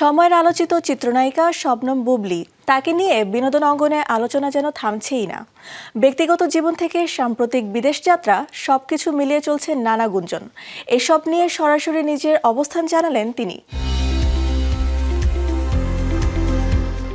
সময়ের আলোচিত চিত্রনায়িকা শবনম বুবলি, তাকে নিয়ে বিনোদন অঙ্গনে আলোচনা যেন থামছেই না। ব্যক্তিগত জীবন থেকে সাম্প্রতিক বিদেশ যাত্রা সবকিছু মিলিয়ে চলছে নানা গুঞ্জন। এসব নিয়ে সরাসরি নিজের অবস্থান জানালেন তিনি।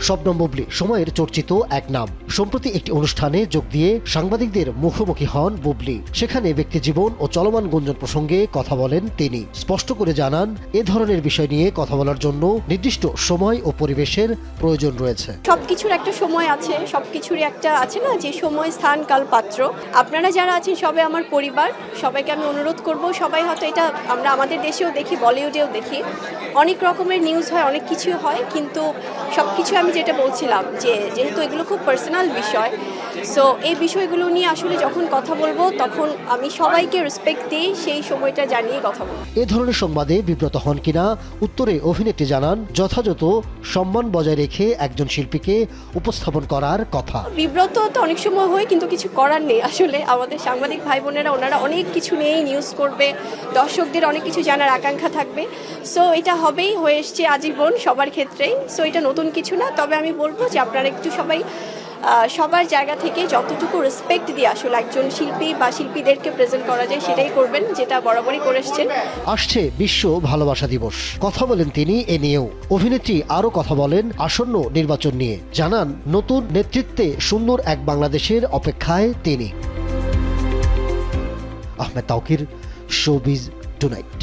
শবনম বুবলি, সময়ের চর্চিত এক নাম। সম্প্রতি একটি অনুষ্ঠানে যোগ দিয়ে সাংবাদিকদের মুখোমুখি হন বুবলি। সেখানে ব্যক্তিজীবন ও চলমান গুঞ্জন প্রসঙ্গে কথা বলেন তিনি। স্পষ্ট করে জানান, এ ধরনের বিষয় নিয়ে কথা বলার জন্য নির্দিষ্ট সময় ও পরিবেশের প্রয়োজন রয়েছে। সব কিছুর একটা সময় আছে সব কিছুরই একটা আছে না? যে সময়, স্থান, কাল, পাত্র। আপনারা যারা আছেন সবাই আমার পরিবার, সবাইকে আমি অনুরোধ করব, সবাই হয়তো এটা আমরা আমাদের দেশেও দেখি, বলিউডেও দেখি। অনেক রকমের নিউজ হয়, অনেক কিছু হয়, কিন্তু সব কিছু আমি যেটা বলছিলাম যে যেহেতু এগুলো খুব পার্সোনাল বিষয় সো এই বিষয়গুলো নিয়ে আসলে যখন কথা বলব তখন আমি সবাইকে রেসপেক্ট দিয়ে সেই সময়টা জানিয়ে কথা বলব। এ ধরনের সংবাদে বিব্রত হন কিনা? উত্তরে অভিনেত্রী জানান যথাযথ সম্মান বজায় রেখে একজন শিল্পীকে উপস্থাপন করার কথা। বিব্রত তো অনেক সময় হয় কিন্তু কিছু করার নেই। আসলে আমাদের সাংবাদিক ভাই বোনেরা ওনারা অনেক কিছু নিয়েই নিউজ করবে দর্শকদের অনেক কিছু জানার আকাঙ্ক্ষা থাকবে। সো এটা হবেই হয়ে এসছে আজীবন সবার ক্ষেত্রেই। সো এটা নতুন কিছু না তবে আমি বলব যে আপনারা একটু সবাই সবার জায়গা থেকে যতটুকু রেসপেক্ট দিয়ে আসলে একজন শিল্পী বা শিল্পীদেরকে প্রেজেন্ট করা যায় সেটাই করবেন, যেটা বরাবরই করে এসছেন। আসছে বিশ্ব ভালোবাসা দিবস। কথা বলেন তিনি এ নিয়েও। অভিনেত্রী আরও কথা বলেন আসন্ন নির্বাচন নিয়ে। জানান, নতুন নেতৃত্বে সুন্দর এক বাংলাদেশের অপেক্ষায় তিনি। Ahmed Tawkir, showbiz tonight.